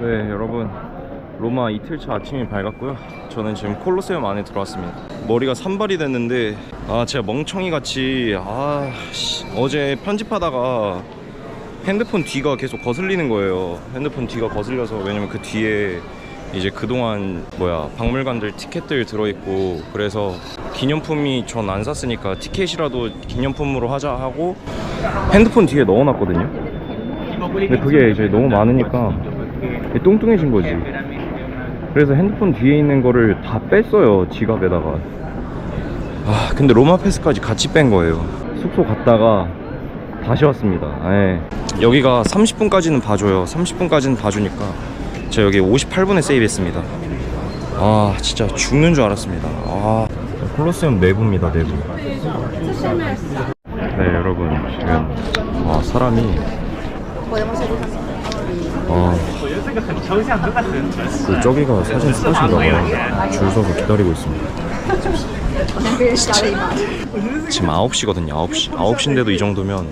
네 여러분. 로마 이틀차 아침이 밝았고요. 저는 지금 콜로세움 안에 들어왔습니다. 머리가 산발이 됐는데 아 제가 멍청이 같이 아 씨, 어제 편집하다가 핸드폰 뒤가 계속 거슬리는 거예요. 핸드폰 뒤가 거슬려서 왜냐면 그 뒤에 이제 그동안 뭐야 박물관들 티켓들 들어있고 그래서 기념품이 전 안 샀으니까 티켓이라도 기념품으로 하자 하고 핸드폰 뒤에 넣어놨거든요. 근데 그게 이제 너무 많으니까 뚱뚱해진 거지. 그래서 핸드폰 뒤에 있는 거를 다 뺐어요. 지갑에다가. 아, 근데 로마 패스까지 같이 뺀 거예요. 숙소 갔다가 다시 왔습니다. 예. 여기가 30분까지는 봐줘요. 30분까지는 봐주니까 제가 여기 58분에 세이브했습니다. 아, 진짜 죽는 줄 알았습니다. 아, 콜로세움 내부입니다, 내부. 네, 여러분 지금 와 사람이 아, 그 저기가 사진 스팟인가 봐요. 줄 서서 기다리고 있습니다. 지금 9시거든요. 9시. 9시인데도 이 정도면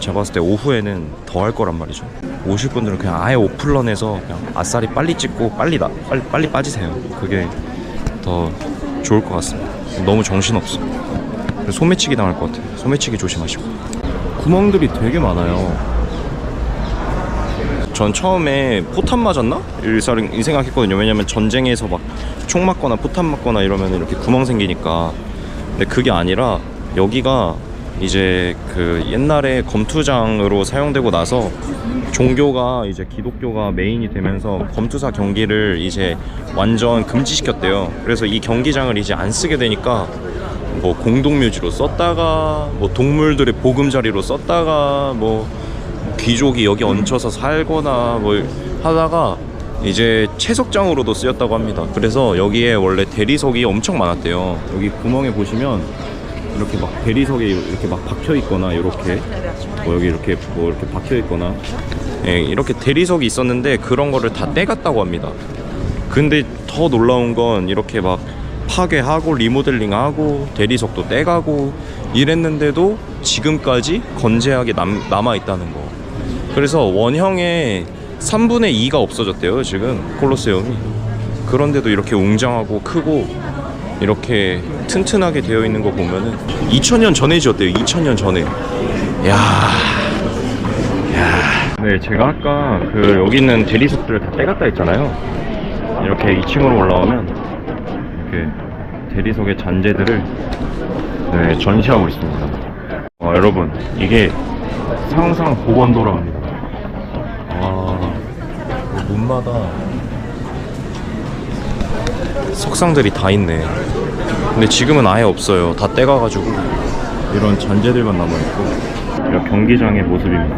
제가 봤을 때 오후에는 더 할 거란 말이죠. 오실 분들은 그냥 아예 오픈런해서 그냥 아싸리 빨리 찍고 빨리 나 빨리 빨리 빠지세요. 그게 더 좋을 것 같습니다. 너무 정신없어. 소매치기 당할 것 같아요. 소매치기 조심하시고. 구멍들이 되게 많아요. 전 처음에 포탄 맞았나? 이 생각했거든요. 왜냐면 전쟁에서 막 총 맞거나 포탄 맞거나 이러면 이렇게 구멍 생기니까. 근데 그게 아니라 여기가 이제 그 옛날에 검투장으로 사용되고 나서 종교가 이제 기독교가 메인이 되면서 검투사 경기를 이제 완전 금지시켰대요. 그래서 이 경기장을 이제 안 쓰게 되니까 뭐 공동묘지로 썼다가 뭐 동물들의 보금자리로 썼다가 뭐 귀족이 여기 얹혀서 살거나 뭐 하다가 이제 채석장으로도 쓰였다고 합니다. 그래서 여기에 원래 대리석이 엄청 많았대요. 여기 구멍에 보시면 이렇게 막 대리석에 이렇게 막 박혀 있거나 이렇게 뭐 여기 이렇게 뭐 이렇게 박혀 있거나 예, 이렇게 대리석이 있었는데 그런 거를 다 떼갔다고 합니다. 근데 더 놀라운 건 이렇게 막 파괴하고 리모델링하고 대리석도 떼가고 이랬는데도 지금까지 건재하게 남, 남아 있다는 거. 그래서 원형의 3분의 2가 없어졌대요, 지금 콜로세움이. 그런데도 이렇게 웅장하고 크고 이렇게 튼튼하게 되어 있는 거 보면은 2000년 전에 지었대요, 2000년 전에. 야. 야. 네, 제가 아까 그 여기 있는 대리석들을 다 떼갔다 했잖아요. 이렇게 2층으로 올라오면 이렇게 대리석의 잔재들을 네, 전시하고 있습니다. 어, 여러분, 이게 상상 복원도라합니다. 아, 이 문마다 석상들이 다 있네. 근데 지금은 아예 없어요. 다 떼가가지고 이런 잔재들만 남아있고. 여기가 경기장의 모습입니다.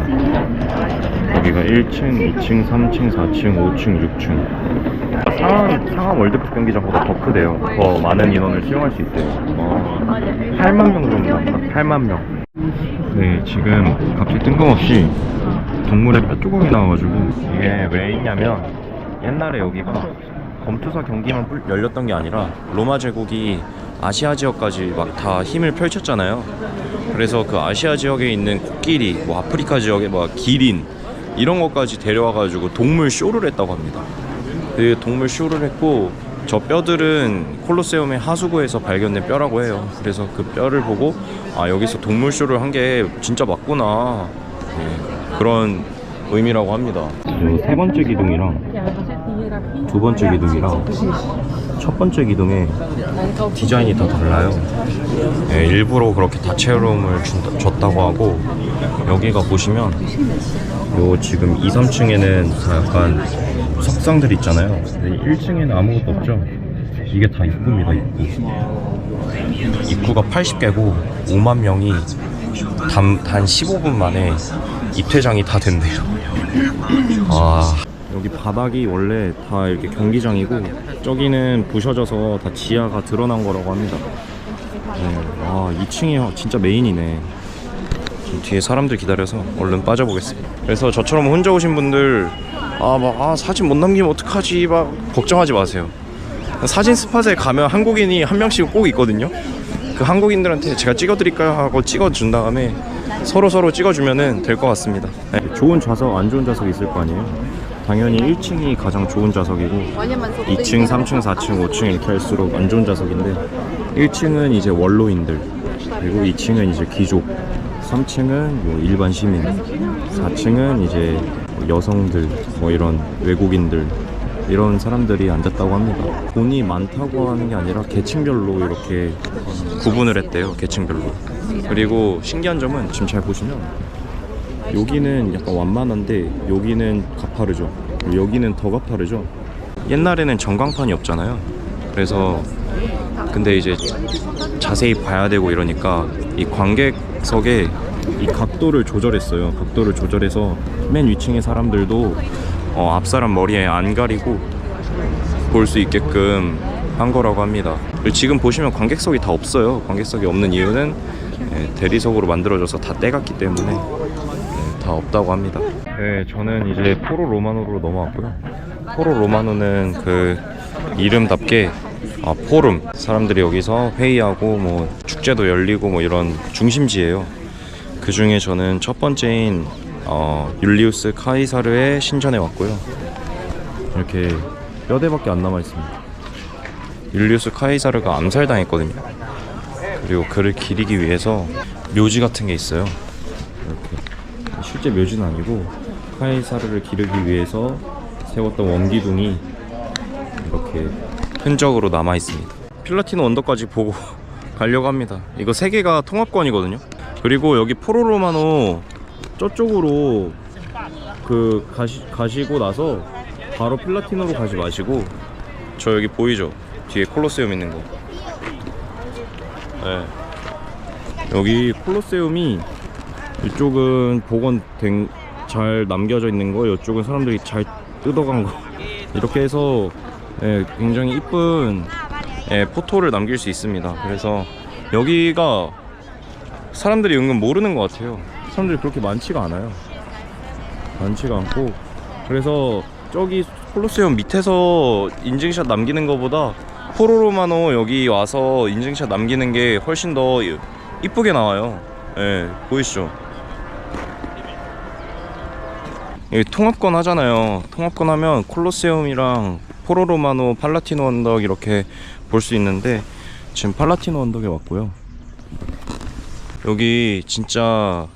여기가 1층, 2층, 3층, 4층, 5층, 6층. 상암, 상암 월드컵 경기장보다 더 크대요. 더 많은 인원을 수용할 수 있대요. 어, 8만 명 정도 합니다. 8만 명. 네, 지금 갑자기 뜬금없이 동물의 뼈조각이 나와가지고 이게 왜 있냐면 옛날에 여기가 검투사 경기만 뿔- 열렸던 게 아니라 로마 제국이 아시아 지역까지 막 다 힘을 펼쳤잖아요. 그래서 그 아시아 지역에 있는 코끼리, 뭐 아프리카 지역에 뭐 기린 이런 것까지 데려와가지고 동물 쇼를 했다고 합니다. 그 동물 쇼를 했고 저 뼈들은 콜로세움의 하수구에서 발견된 뼈라고 해요. 그래서 그 뼈를 보고 아 여기서 동물 쇼를 한 게 진짜 맞구나 네, 그런 의미라고 합니다. 세 번째 기둥이랑 두 번째 기둥이랑 첫 번째 기둥에 디자인이 다 달라요. 네, 일부러 그렇게 다채로움을 준- 줬다고 하고 여기가 보시면 요 지금 2, 3층에는 다 약간 석상들 있잖아요. 근데 1층에는 아무것도 없죠. 이게 다 입구입니다, 입구. 입구가 80개고 5만 명이 단, 단 15분 만에 입퇴장이 다 된대요. 아. 여기 바닥이 원래 다 이렇게 경기장이고 저기는 부셔져서 다 지하가 드러난 거라고 합니다. 네. 아, 2층이 진짜 메인이네. 뒤에 사람들 기다려서 얼른 빠져보겠습니다. 그래서 저처럼 혼자 오신 분들 아 막 아 사진 못 남기면 어떡하지 막 걱정하지 마세요. 사진 스팟에 가면 한국인이 한 명씩 꼭 있거든요. 그 한국인들한테 제가 찍어드릴까요 하고 찍어준 다음에 서로 서로 찍어주면은 될 것 같습니다. 네, 좋은 좌석, 안 좋은 좌석 있을 거 아니에요. 당연히 1층이 가장 좋은 좌석이고 2층, 3층, 4층, 5층 이렇게 할수록 안 좋은 좌석인데 1층은 이제 원로인들 그리고 2층은 이제 귀족 3층은 뭐 일반 시민 4층은 이제 여성들 뭐 이런 외국인들 이런 사람들이 앉았다고 합니다 돈이 많다고 하는 게 아니라 계층별로 이렇게 구분을 했대요 계층별로 그리고 신기한 점은 지금 잘 보시면 여기는 약간 완만한데 여기는 가파르죠. 여기는 더 가파르죠. 옛날에는 전광판이 없잖아요. 그래서 근데 이제 자세히 봐야 되고 이러니까 이 관객석에 이 각도를 조절했어요. 각도를 조절해서 맨 위층의 사람들도 어, 앞 사람 머리에 안 가리고 볼 수 있게끔 한 거라고 합니다. 지금 보시면 관객석이 다 없어요. 관객석이 없는 이유는 예, 대리석으로 만들어져서 다 떼갔기 때문에 네, 다 없다고 합니다. 네, 저는 이제 포로 로마노로 넘어왔고요. 포로 로마노는 그 이름답게 아, 포럼 사람들이 여기서 회의하고 뭐 축제도 열리고 뭐 이런 중심지예요. 그 중에 저는 첫 번째인 어, 율리우스 카이사르의 신전에 왔고요. 이렇게 몇 대밖에 안 남아 있습니다. 율리우스 카이사르가 암살당했거든요. 그리고 그를 기리기 위해서 묘지 같은 게 있어요. 이렇게 실제 묘지는 아니고 카이사르를 기르기 위해서 세웠던 원기둥이 이렇게 흔적으로 남아 있습니다. 필라티노 언덕까지 보고 가려고 합니다. 이거 세 개가 통합권이거든요. 그리고 여기 포로로마노 저쪽으로 그 가시, 가시고 나서 바로 필라티노로 가지 마시고 저 여기 보이죠? 뒤에 콜로세움 있는 거. 네. 여기 콜로세움이 이쪽은 복원된 잘 남겨져 있는 거, 이쪽은 사람들이 잘 뜯어간 거. 이렇게 해서 예, 굉장히 이쁜 예, 포토를 남길 수 있습니다. 그래서 여기가 사람들이 은근 모르는 것 같아요. 사람들이 그렇게 많지가 않아요. 많지가 않고 그래서 저기 콜로세움 밑에서 인증샷 남기는 것보다 포로로마노 여기 와서 인증샷 남기는 게 훨씬 더 이쁘게 나와요. 예, 보이시죠? 통합권 하잖아요. 통합권 하면 콜로세움이랑 포로로마노, 팔라티노 언덕 이렇게 볼 수 있는데 지금 팔라티노 언덕에 왔고요. 여기 진짜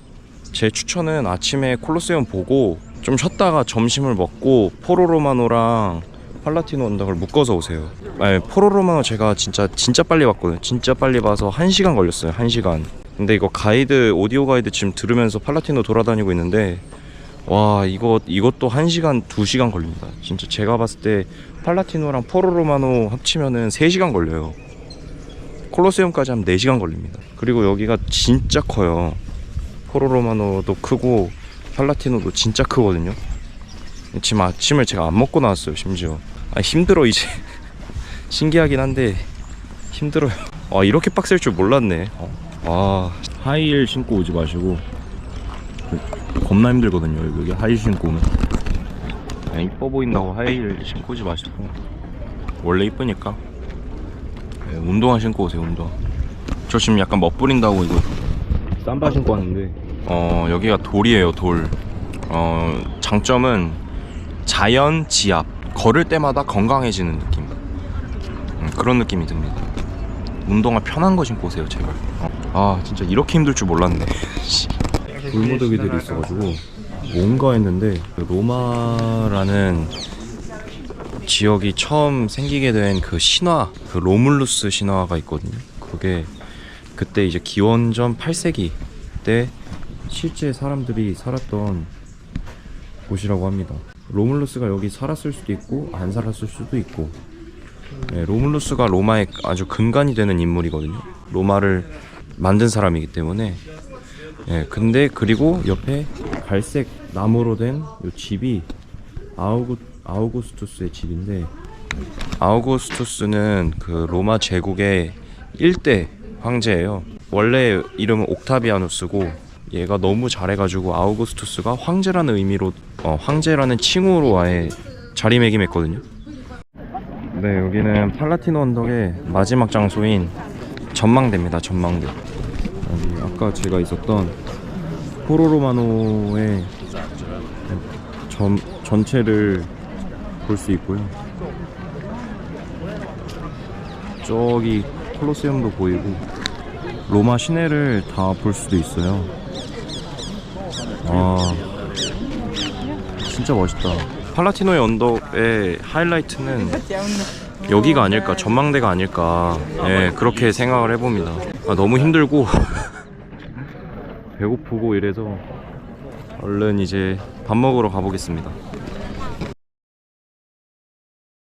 제 추천은 아침에 콜로세움 보고 좀 쉬었다가 점심을 먹고 포로로마노랑 팔라티노 언덕을 묶어서 오세요. 아니, 포로로마노 제가 진짜 진짜 빨리 봤거든요. 진짜 빨리 봐서 1시간 걸렸어요. 1시간. 근데 이거 가이드 오디오 가이드 지금 들으면서 팔라티노 돌아다니고 있는데 와 이거 이것도 1시간 2시간 걸립니다. 진짜 제가 봤을 때 팔라티노랑 포로로마노 합치면은 3시간 걸려요. 콜로세움까지 하면 4시간 걸립니다. 그리고 여기가 진짜 커요. 포로로마노도 크고 팔라티노도 진짜 크거든요. 지금 아침을 제가 안 먹고 나왔어요, 심지어. 아, 힘들어, 이제. 신기하긴 한데, 힘들어요. 아, 이렇게 빡셀 줄 몰랐네. 어. 아, 하이힐 신고 오지 마시고. 겁나 힘들거든요, 여기 하이힐 신고 오면. 그냥 이뻐 보인다고 하이힐 신고 오지 마시고. 원래 이쁘니까. 네, 운동화 신고 오세요, 운동화. 저 지금 약간 멋부린다고 이거 쌈바 신고 왔는데 어 여기가 돌이에요 돌 어, 장점은 자연 지압 걸을 때마다 건강해지는 느낌 음, 그런 느낌이 듭니다 운동화 편한 거 신고 오세요 제발 어. 아 진짜 이렇게 힘들 줄 몰랐네 돌무더기들이 있어가지고 뭔가 했는데 그 로마라는 지역이 처음 생기게 된 그 신화 그 로물루스 신화가 있거든요 그게 그때 이제 기원전 8세기 때 실제 사람들이 살았던 곳이라고 합니다. 로물루스가 여기 살았을 수도 있고 안 살았을 수도 있고 네, 로물루스가 로마의 아주 근간이 되는 인물이거든요. 로마를 만든 사람이기 때문에 네, 근데 그리고 옆에 갈색 나무로 된 요 집이 아우구 아우구스투스의 집인데 아우구스투스는 그 로마 제국의 1대 황제예요. 원래 이름은 옥타비아누스고 얘가 너무 잘해가지고 아우구스투스가 황제라는 의미로 어, 황제라는 칭호로 아예 자리매김했거든요. 네 여기는 팔라티노 언덕의 마지막 장소인 전망대입니다. 전망대. 여기 아까 제가 있었던 포로로마노의 점, 전체를 볼 수 있고요. 저기 콜로세움도 보이고 로마 시내를 다 볼 수도 있어요. 아 진짜 멋있다. 팔라티노의 언덕의 하이라이트는 여기가 아닐까 전망대가 아닐까 예 그렇게 생각을 해봅니다. 아, 너무 힘들고 배고프고 이래서 얼른 이제 밥 먹으러 가보겠습니다.